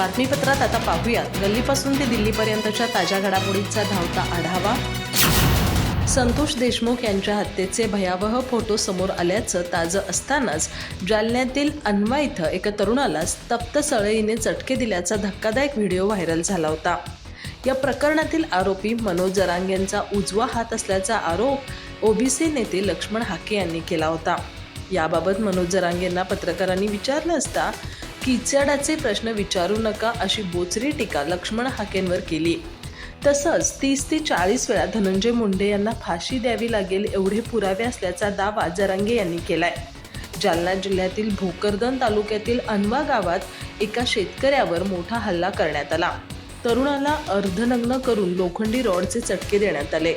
बातमीपत्रात आता पाहूयात. गल्लीपासून ते दिल्लीपर्यंतच्या ताज्या घडामोडींचा धावता आढावा. संतोष देशमुख यांच्या हत्येचे भयावह फोटो समोर आल्याचं ताजं असतानाच जालन्यातील अन्वा इथं एका तरुणाला तप्त सळईने चटके दिल्याचा धक्कादायक व्हिडिओ व्हायरल झाला होता. या प्रकरणातील आरोपी मनोज जरांग यांचा उजवा हात असल्याचा आरोप ओबीसी नेते लक्ष्मण हाके यांनी केला होता. याबाबत मनोज जरांग यांना पत्रकारांनी विचारलं असता किचडाचे प्रश्न विचारू नका अशी बोचरी टीका लक्ष्मण हाकेंवर केली. तसंच तीस ते चाळीस वेळा धनंजय मुंडे यांना फाशी द्यावी लागेल एवढे पुरावे असल्याचा दावा जरांगे यांनी केलाय. जालना जिल्ह्यातील भोकरदन तालुक्यातील अनवा गावात एका शेतकऱ्यावर मोठा हल्ला करण्यात आला. तरुणाला अर्धनग्न करून लोखंडी रॉडचे चटके देण्यात आले.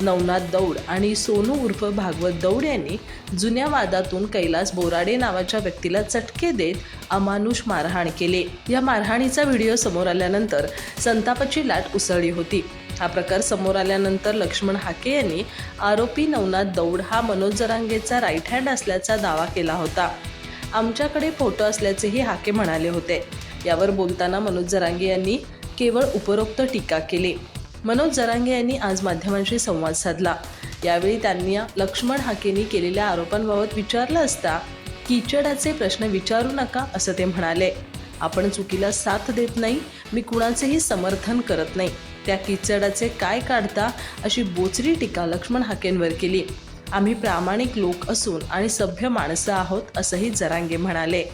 नवनाथ दौड आणि सोनू उर्फ भागवत दौड यांनी जुन्या वादातून कैलास बोराडे नावाच्या व्यक्तीला चटके देत अमानुष मारहाण केले. या मारहाणीचा व्हिडिओ समोर आल्यानंतर संतापाची लाट उसळली होती. हा प्रकार समोर आल्यानंतर लक्ष्मण हाके यांनी आरोपी नवनाथ दौड हा मनोज जरांगेचा राईट हँड असल्याचा दावा केला होता. आमच्याकडे फोटो असल्याचेही हाके म्हणाले होते. यावर बोलताना मनोज जरांगे यांनी केवळ उपरोक्त टीका केली. मनोज जरांगे यांनी आज माध्यमांशी संवाद साधला. यावेळी त्यांनी लक्ष्मण हाकेंनी केलेल्या आरोपांबाबत विचारलं असता किचडाचे प्रश्न विचारू नका असं ते म्हणाले. आपण चुकीला साथ देत नाही मी कुणाचेही समर्थन करत नाही. त्या किचडाचे काय काढता अशी बोचरी टीका लक्ष्मण हाकेंवर केली. आम्ही प्रामाणिक लोक असून आणि सभ्य माणसं आहोत असंही जरांगे म्हणाले.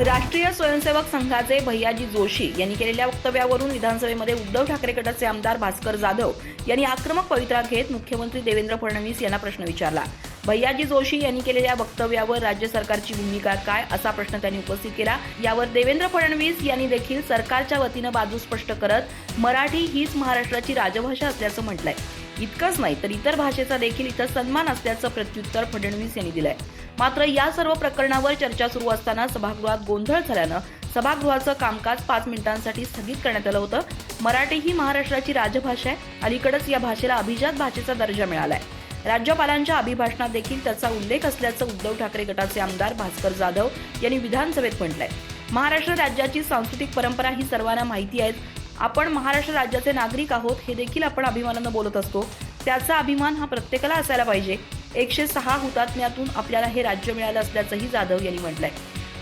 राष्ट्रीय स्वयंसेवक संघाचे भैयाजी जोशी यांनी केलेल्या वक्तव्यावरून विधानसभेमध्ये उद्धव ठाकरे गटाचे आमदार भास्कर जाधव यांनी आक्रमक पवित्रा घेत मुख्यमंत्री देवेंद्र फडणवीस यांना प्रश्न विचारला. भैयाजी जोशी यांनी केलेल्या वक्तव्यावर राज्य सरकारची भूमिका काय असा प्रश्न त्यांनी उपस्थित केला. यावर देवेंद्र फडणवीस यांनी देखील सरकारच्या वतीनं बाजू स्पष्ट करत मराठी हीच महाराष्ट्राची राजभाषा असल्याचं म्हटलंय. इतकंच नाही तर इतर भाषेचा देखील इथं सन्मान असल्याचं प्रत्युत्तर फडणवीस यांनी दिलंय. मात्र या सर्व प्रकरणावर चर्चा सुरू असताना सभागृहात गोंधळ झाल्यानं सभागृहाचं कामकाज पाच मिनिटांसाठी स्थगित करण्यात आलं होतं. मराठी ही महाराष्ट्राची राजभाषा आहे. अलीकडेच या भाषेला अभिजात भाषेचा दर्जा मिळाला आहे राज्यपालांच्या अभिभाषणात देखील त्याचा उल्लेख असल्याचं उद्धव ठाकरे गटाचे आमदार भास्कर जाधव यांनी विधानसभेत म्हटलंय. महाराष्ट्र राज्याची सांस्कृतिक परंपरा ही सर्वांना माहिती आहे आपण महाराष्ट्र राज्याचे नागरिक आहोत हे देखील आपण अभिमानानं बोलत असतो. त्याचा अभिमान हा प्रत्येकाला असायला पाहिजे. एकशे सहा हुतात्म्यातून आपल्याला हे राज्य मिळालं असल्याचंही जाधव यांनी म्हटलंय.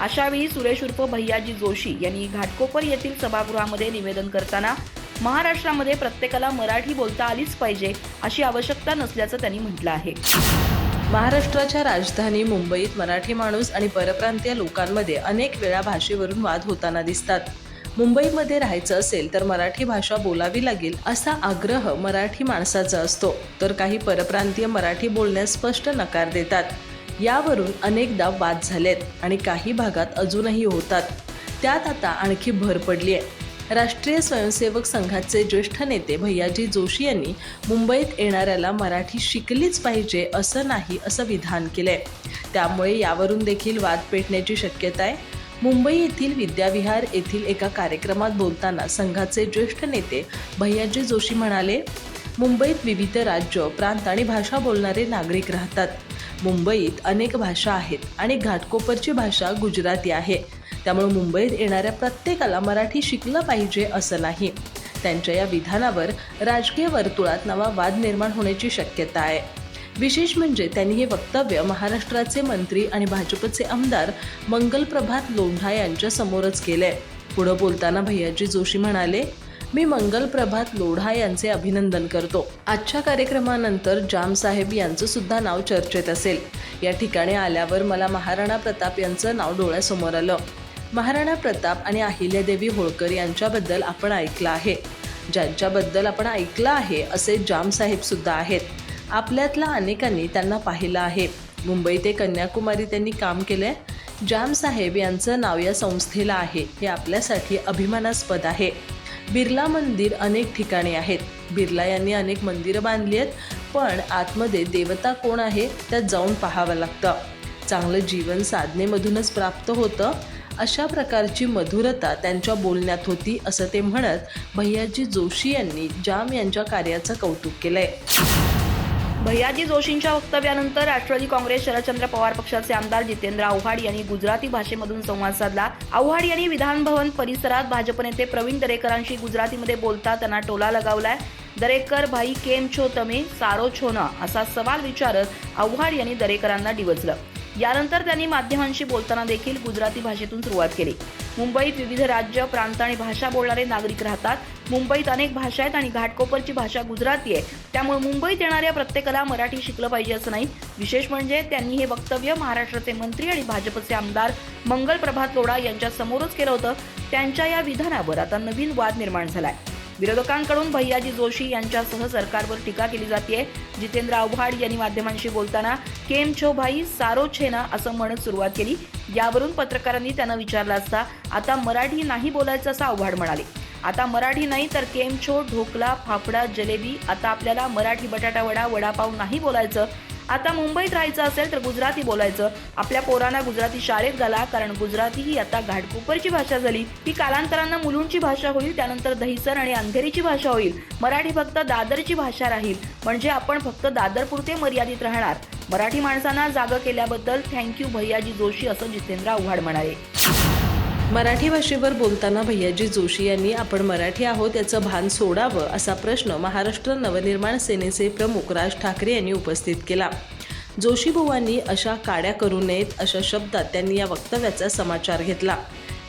अशावेळी सुरेश उर्फ भैयाजी जोशी यांनी घाटकोपर येथील सभागृहामध्ये निवेदन करताना महाराष्ट्रामध्ये प्रत्येकाला मराठी बोलता आलीच पाहिजे अशी आवश्यकता नसल्याचं त्यांनी म्हटलं आहे. महाराष्ट्राच्या राजधानी मुंबईत मराठी माणूस आणि परप्रांतीय लोकांमध्ये अनेक वेळा भाषेवरून वाद होताना दिसतात. मुंबईमध्ये राहायचं असेल तर मराठी भाषा बोलावी लागेल असा आग्रह मराठी माणसाचा असतो. तर काही परप्रांतीय मराठी बोलण्यास स्पष्ट नकार देतात. यावरून अनेकदा वाद झालेत आणि काही भागात अजूनही होतात. त्यात आता आणखी भर पडली आहे राष्ट्रीय स्वयंसेवक संघाचे ज्येष्ठ नेते भैयाजी जोशी यांनी मुंबईत येणाऱ्याला मराठी शिकलीच पाहिजे असं नाही असं विधान केलंय. त्यामुळे यावरून देखील वाद पेटण्याची शक्यता आहे. मुंबई येथील विद्याविहार येथील एका कार्यक्रमात बोलताना संघाचे ज्येष्ठ नेते भैयाजी जोशी म्हणाले मुंबईत विविध राज्य प्रांत आणि भाषा बोलणारे नागरिक राहतात. मुंबईत अनेक भाषा आहेत आणि घाटकोपरची भाषा गुजराती आहे. त्यामुळे मुंबईत येणाऱ्या प्रत्येकाला मराठी शिकलं पाहिजे असं नाही. त्यांच्या या विधानावर राजकीय वर्तुळात नवा वाद निर्माण होण्याची शक्यता आहे. विशेष म्हणजे त्यांनी हे वक्तव्य महाराष्ट्राचे मंत्री आणि भाजपचे आमदार मंगलप्रभात लोढा यांच्या समोरच केलंय. पुढं बोलताना भैयाजी जोशी म्हणाले मी मंगलप्रभात लोढा यांचे अभिनंदन करतो. आजच्या कार्यक्रमानंतर जाम साहेब यांचं सुद्धा नाव चर्चेत असेल. या ठिकाणी आल्यावर मला महाराणा प्रताप यांचं नाव डोळ्यासमोर आलं. महाराणा प्रताप आणि अहिल्यादेवी होळकर यांच्याबद्दल आपण ऐकलं आहे. ज्यांच्याबद्दल आपण ऐकलं आहे असे जामसाहेबसुद्धा सुद्धा आहेत. आपल्यातल्या अनेकांनी त्यांना पाहिलं आहे. मुंबई ते कन्याकुमारी त्यांनी काम केलंय. आहे जामसाहेब यांचं नाव या संस्थेला आहे. हे आपल्यासाठी अभिमानास्पद आहे. बिर्ला मंदिर अनेक ठिकाणी आहेत. बिर्ला यांनी अनेक मंदिरं बांधली आहेत पण आतमध्ये देवता कोण आहे त्यात जाऊन पाहावं लागतं. चांगलं जीवन साधनेमधूनच प्राप्त होतं. अशा प्रकारची मधुरता त्यांच्या बोलण्यात होती असं ते म्हणत भैयाजी जोशी यांनी जाम यांच्या कार्याचं कौतुक केलंय. भैयाजी जोशींच्या वक्तव्यानंतर राष्ट्रवादी काँग्रेस शरदचंद्र पवार पक्षाचे आमदार जितेंद्र आव्हाड यांनी गुजराती भाषेमधून संवाद साधला. आव्हाड यांनी विधानभवन परिसरात भाजप नेते प्रवीण दरेकरांशी गुजरातीमध्ये बोलता त्यांना टोला लगावलाय. दरेकर भाई केम छो तमे सारो छो ना असा सवाल विचारत आव्हाड यांनी दरेकरांना डिवचलं. यानंतर त्यांनी माध्यमांशी बोलताना देखील गुजराती भाषेतून सुरुवात केली. मुंबईत विविध राज्य प्रांत आणि भाषा बोलणारे नागरिक राहतात. मुंबईत अनेक भाषा आहेत आणि घाटकोपरची भाषा गुजराती आहे. त्यामुळे मुंबईत येणाऱ्या प्रत्येकाला मराठी शिकलं पाहिजे असं नाही. विशेष म्हणजे त्यांनी हे वक्तव्य महाराष्ट्राचे मंत्री आणि भाजपचे आमदार मंगल प्रभात लोढा यांच्या समोरच केलं होतं. त्यांच्या या विधानावर आता नवीन वाद निर्माण झालाय. विरोधकांकडून भैयाजी जोशी यांच्यासह सरकारवर टीका केली जाते जितेंद्र आव्हाड यांनी माध्यमांशी बोलताना केम छो भाई सारो छेना असं म्हणत सुरुवात केली. यावरून पत्रकारांनी त्यांना विचारलं असता आता मराठी नाही बोलायचं असं आव्हाड म्हणाले. आता मराठी नाही तर केम छो ढोकला फाफडा जलेबी आता आपल्याला मराठी बटाटा वडा वडापाव नाही बोलायचं आता मुंबईत राहायचं असेल तर गुजराती बोलायचं. आपल्या पोरांना गुजराती शाळेत घाला कारण गुजराती ही आता घाटकोपरची भाषा झाली. ही कालांतरानं मुलुंडची भाषा होईल त्यानंतर दहिसर आणि अंधेरीची भाषा होईल. मराठी फक्त दादरची भाषा राहील. म्हणजे आपण फक्त दादरपुरते मर्यादित राहणार. मराठी माणसांना जागं केल्याबद्दल थँक्यू भैयाजी जोशी असं जितेंद्र आव्हाड म्हणाले. मराठी भाषेवर बोलताना भैयाजी जोशी यांनी आपण मराठी आहोत याचं भान सोडावं असा प्रश्न महाराष्ट्र नवनिर्माण सेनेचे प्रमुख राज ठाकरे यांनी उपस्थित केला. जोशीबुवांनी अशा काड्या करू नयेत अशा शब्दात त्यांनी या वक्तव्याचा समाचार घेतला.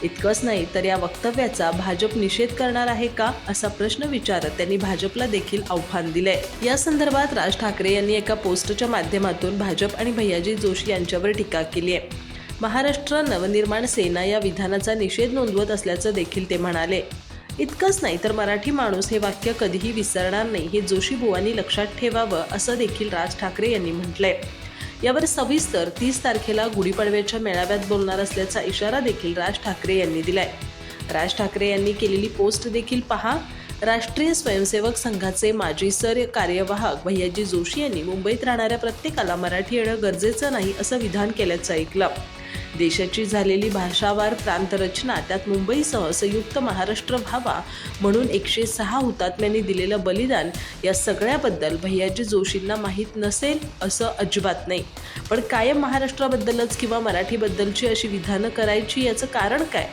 इतकंच नाही तर या वक्तव्याचा भाजप निषेध करणार आहे का? असा प्रश्न विचारत त्यांनी भाजपला देखील आव्हान दिलंय. या संदर्भात राज ठाकरे यांनी एका पोस्टच्या माध्यमातून भाजप आणि भैयाजी जोशी यांच्यावर टीका केली आहे. महाराष्ट्र नवनिर्माण सेना या विधानाचा निषेध नोंदवत असल्याचं देखील ते म्हणाले. इतकंच नाही तर मराठी माणूस हे वाक्य कधीही विसरणार नाही हे जोशी बुवांनी लक्षात ठेवावं असं देखील राज ठाकरे यांनी म्हटलंय. यावर सविस्तर तीस तारखेला गुढीपाडव्याच्या मेळाव्यात बोलणार असल्याचा इशारा देखील राज ठाकरे यांनी दिलाय. राज ठाकरे यांनी केलेली पोस्ट देखील पहा. राष्ट्रीय स्वयंसेवक संघाचे माजी सर कार्यवाहक भैयाजी जोशी यांनी मुंबईत राहणाऱ्या प्रत्येकाला मराठी येणं गरजेचं नाही असं विधान केल्याचं ऐकलं. देशाची झालेली भाषावार प्रांतरचना त्यात मुंबईसह संयुक्त महाराष्ट्र व्हावा म्हणून एकशे सहा हुतात्म्यांनी दिलेलं बलिदान या सगळ्याबद्दल भैयाजी जोशींना माहीत नसेल असं अजिबात नाही. पण कायम महाराष्ट्राबद्दलच किंवा मराठीबद्दलची अशी विधानं करायची याचं कारण काय?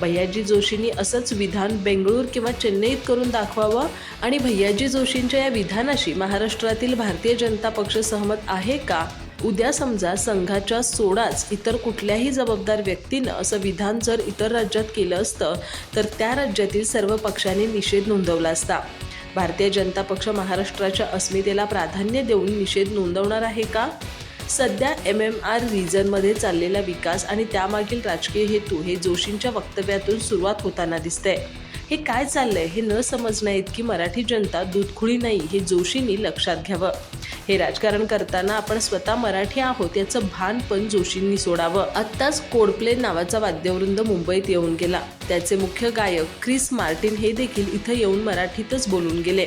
भैयाजी जोशींनी असंच विधान बेंगळूर किंवा चेन्नईत करून दाखवावं आणि भैयाजी जोशींच्या या विधानाशी महाराष्ट्रातील भारतीय जनता पक्ष सहमत आहे का? उद्या समजा संघाच्या सोडाच इतर कुठल्याही जबाबदार व्यक्तीनं असं विधान जर इतर राज्यात केलं असतं तर त्या राज्यातील सर्व पक्षांनी निषेध नोंदवला असता. भारतीय जनता पक्ष महाराष्ट्राच्या अस्मितेला प्राधान्य देऊन निषेध नोंदवणार आहे का? सध्या एम एम आर रिजनमध्ये चाललेला विकास आणि त्यामागील राजकीय हेतू हे जोशींच्या वक्तव्यातून सुरुवात होताना दिसतंय. हे काय चाललंय हे न समजण्या इतकी मराठी जनता दूधखुळी नाही हे जोशींनी लक्षात घ्यावं. हे राजकारण करताना आपण स्वतः मराठी आहोत याचं भान पण जोशींनी सोडावं. आत्ताच कोडप्ले नावाचा वाद्यवृंद मुंबईत येऊन गेला. त्याचे मुख्य गायक क्रिस मार्टिन हे देखील इथं येऊन मराठीतच बोलून गेले.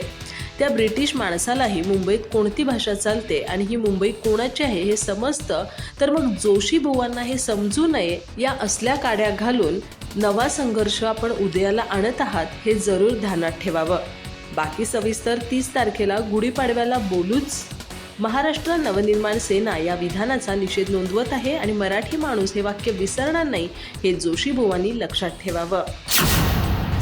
त्या ब्रिटिश माणसालाही मुंबईत कोणती भाषा चालते आणि ही मुंबई कोणाची आहे हे समजतं? तर मग जोशी बुवांना हे समजू नये या असल्या काड्या घालून नवा संघर्ष आपण उदयाला आणत आहात हे जरूर ध्यानात ठेवावं. बाकी सविस्तर तीस तारखेला गुढीपाडव्याला बोलूच. महाराष्ट्र नवनिर्माण सेना या विधानाचा निषेध नोंदवत आहे आणि मराठी माणूस हे वाक्य विसरणार नाही हे जोशी बुवांनी लक्षात ठेवावं.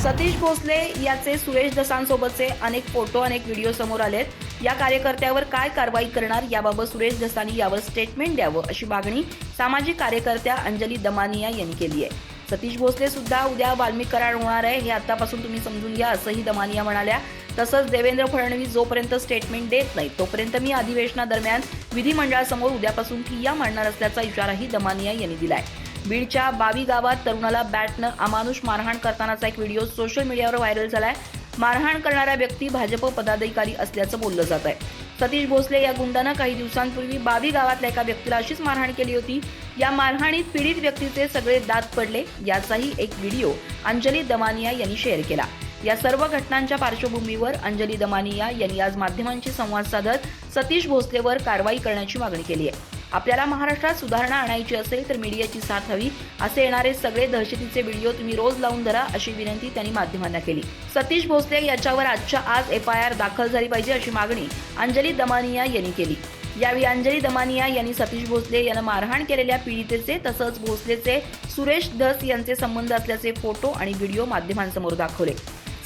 सतीश भोसले याचे सुरेश दसांसोबतचे अनेक फोटो अनेक व्हिडिओ समोर आलेत. या कार्यकर्त्यावर काय कारवाई करणार याबाबत सुरेश दसांनी यावर स्टेटमेंट द्यावं अशी मागणी सामाजिक कार्यकर्त्या अंजली दमानिया यांनी केली आहे. सतीश भोसले सुद्धा उद्या वाल्मिक करार होणार आहे हे आतापासून तुम्ही समजून घ्या असंही दमानिया म्हणाल्या. तसंच देवेंद्र फडणवीस जोपर्यंत स्टेटमेंट देत नाही तोपर्यंत मी अधिवेशनादरम्यान विधिमंडळासमोर उद्यापासून ठिय्या मांडणार असल्याचा इशाराही दमानिया यांनी दिलाय. बीडच्या बावी गावात तरुणाला बॅटनं अमानुष मारहाण करतानाचा एक व्हिडिओ सोशल मीडियावर व्हायरल झालाय. मारहाण करणारा व्यक्ती भाजप पदाधिकारी असल्याचं बोललं जात आहे. सतीश भोसले या गुंडानं काही दिवसांपूर्वी बावी गावातल्या एका व्यक्तीला अशीच मारहाण केली होती. या मारहाणीत पीडित व्यक्तीचे सगळे दात पडले याचाही एक व्हिडिओ अंजली दमानिया यांनी शेअर केला. या सर्व घटनांच्या पार्श्वभूमीवर अंजली दमानिया यांनी आज माध्यमांशी संवाद साधत सतीश भोसलेवर कारवाई करण्याची मागणी केली आहे. आपल्याला महाराष्ट्रात सुधारणा आणायची असेल तर मीडियाची साथ हवी असे येणारे सगळे दहशतीचे व्हिडिओ तुम्ही रोज लावून धरा अशी विनंती त्यांनी माध्यमांना केली. सतीश भोसले याच्यावर आजच्या आज एफ आय आर दाखल झाली पाहिजे अशी मागणी अंजली दमानिया यांनी केली. यावेळी अंजली दमानिया यांनी सतीश भोसले यांना मारहाण केलेल्या पीडितेचे तसंच भोसलेचे सुरेश धस यांचे संबंध असल्याचे फोटो आणि व्हिडिओ माध्यमांसमोर दाखवले.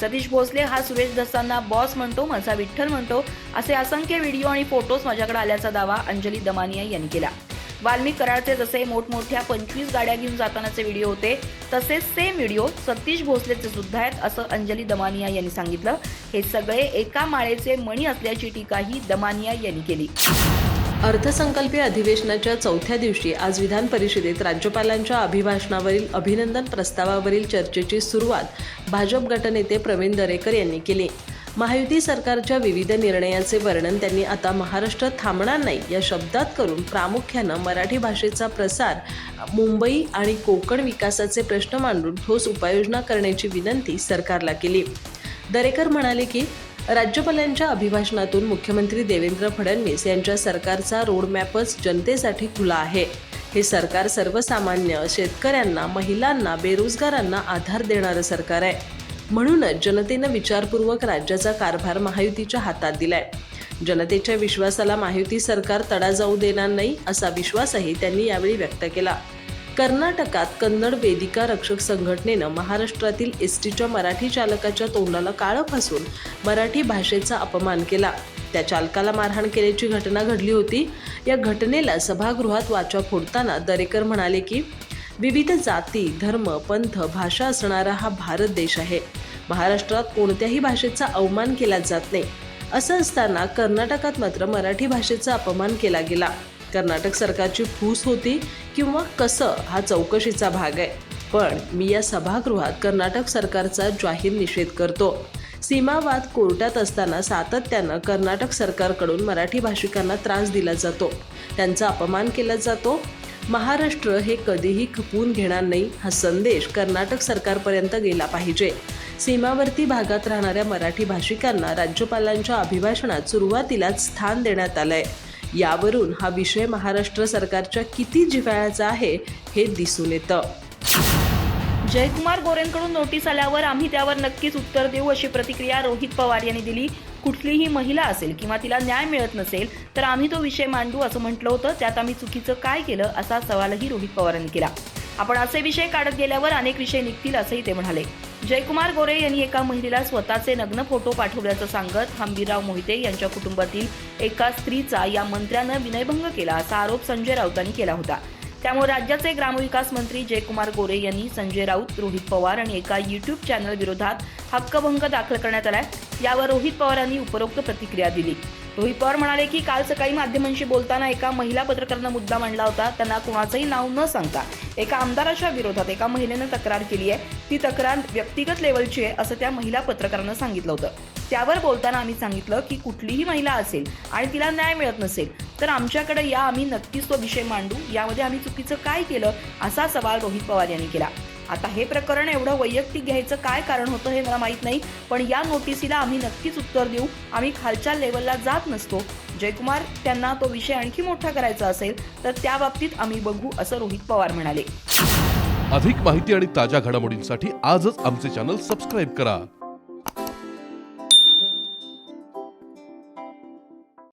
सतीश भोसले हा सुरेश धसांना बॉस म्हणतो माझा विठ्ठल म्हणतो असे असंख्य व्हिडिओ आणि फोटोज माझ्याकडे आल्याचा दावा अंजली दमानिया यांनी केला. वाल्मिक कराडचे जसे मोठमोठ्या पंचवीस गाड्या घेऊन जातानाचे व्हिडिओ होते तसेच सेम व्हिडिओ सतीश भोसलेचे सुद्धा आहेत असं अंजली दमानिया यांनी सांगितलं. हे सगळे एका माळेचे मणी असल्याची टीकाही दमानिया यांनी केली. अर्थसंकल्पीय अधिवेशनाच्या चौथ्या दिवशी आज विधान परिषदेत राज्यपालांच्या अभिभाषणावरील अभिनंदन प्रस्तावावरील चर्चेची सुरुवात भाजप गटनेते प्रवीण दरेकर यांनी केली. महायुती सरकारच्या विविध निर्णयाचे वर्णन त्यांनी आता महाराष्ट्र थांबणार नाही या शब्दात करून प्रामुख्यानं मराठी भाषेचा प्रसार मुंबई आणि कोकण विकासाचे प्रश्न मांडून ठोस उपाययोजना करण्याची विनंती सरकारला केली. दरेकर म्हणाले की राज्यपालांच्या अभिभाषणातून मुख्यमंत्री देवेंद्र फडणवीस यांच्या सरकारचा रोडमॅपच जनतेसाठी खुला आहे. हे सरकार सर्वसामान्य शेतकऱ्यांना महिलांना बेरोजगारांना आधार देणारं सरकार आहे. म्हणूनच जनतेनं विचारपूर्वक राज्याचा कारभार महायुतीच्या हातात दिलाय. जनतेच्या विश्वासाला महायुती सरकार तडा जाऊ देणार नाही असा विश्वासही त्यांनी यावेळी व्यक्त केला. कर्नाटकात कन्नड वेदिका रक्षक संघटनेनं महाराष्ट्रातील एस टीच्या मराठी चालकाच्या तोंडाला काळं फासून मराठी भाषेचा अपमान केला. त्या चालकाला मारहाण केल्याची घटना घडली होती. या घटनेला सभागृहात वाचा फोडताना दरेकर म्हणाले की विविध जाती धर्म पंथ भाषा असणारा हा भारत देश आहे. महाराष्ट्रात कोणत्याही भाषेचा अवमान केला जात नाही. असं असताना कर्नाटकात मात्र मराठी भाषेचा अपमान केला गेला. कर्नाटक सरकारची फूस होती किंवा कसं हा चौकशीचा भाग आहे. पण मी या सभागृहात कर्नाटक सरकारचा जाहीर निषेध करतो. सीमावाद कोर्टात असताना सातत्यानं कर्नाटक सरकारकडून मराठी भाषिकांना त्रास दिला जातो. त्यांचा अपमान केला जातो. महाराष्ट्र हे कधीही खपवून घेणार नाही हा संदेश कर्नाटक सरकारपर्यंत गेला पाहिजे. सीमावर्ती भागात राहणाऱ्या मराठी भाषिकांना राज्यपालांच्या अभिभाषणात सुरुवातीलाच स्थान देण्यात आलं आहे यावरून हा विषय महाराष्ट्र सरकारच्या किती जिव्हाळ्याचा आहे हे दिसून येतं. जयकुमार गोरेंकडून नोटीस आल्यावर आम्ही त्यावर नक्कीच उत्तर देऊ अशी प्रतिक्रिया रोहित पवार यांनी दिली. कुठलीही महिला असेल किंवा तिला न्याय मिळत नसेल तर आम्ही तो विषय मांडू असं म्हटलं होतं. त्यात आम्ही चुकीचं काय केलं असा सवालही रोहित पवारांनी केला. आपण असे विषय काढत गेल्यावर अनेक विषय निघतील असंही ते म्हणाले. जयकुमार गोरे यांनी एका महिलेला स्वतःचे नग्न फोटो पाठवल्याचं सांगत हंबीरराव मोहिते यांच्या कुटुंबातील एका स्त्रीचा या मंत्र्यानं विनयभंग केला असा आरोप संजय राऊतांनी केला होता. त्यामुळे राज्याचे ग्रामविकास मंत्री जयकुमार गोरे यांनी संजय राऊत रोहित पवार आणि एका युट्यूब चॅनल विरोधात हक्कभंग दाखल करण्यात आलाय. यावर रोहित पवारांनी उपरोक्त प्रतिक्रिया दिली. रोहित पवार म्हणाले की काल सकाळी माध्यमांशी बोलताना एका महिला पत्रकारानं मुद्दा मांडला होता. त्यांना कोणाचंही नाव न सांगता एका आमदाराच्या विरोधात एका महिलेनं तक्रार केली आहे. ती तक्रार व्यक्तिगत लेवलची आहे असं त्या महिला पत्रकारानं सांगितलं होतं. त्यावर बोलताना आम्ही सांगितलं की कुठलीही महिला असेल आणि तिला न्याय मिळत नसेल तर आमच्याकडे या आम्ही नक्कीच तो विषय मांडू. यामध्ये आम्ही चुकीचं काय केलं असा सवाल रोहित पवार यांनी केला. आता हे प्रकरण एवढं वैयक्तिक घ्यायचं काय कारण होतं हे मला माहीत नाही पण या नोटिसीला आम्ही नक्कीच उत्तर देऊ. आम्ही खालच्या लेवलला जात नसतो. जयकुमार त्यांना तो विषय आणखी मोठा करायचा असेल तर त्या बाबतीत आम्ही बघू असं रोहित पवार म्हणाले. अधिक माहिती आणि ताज्या घडामोडींसाठी आजच आमचे चॅनल सबस्क्राईब करा.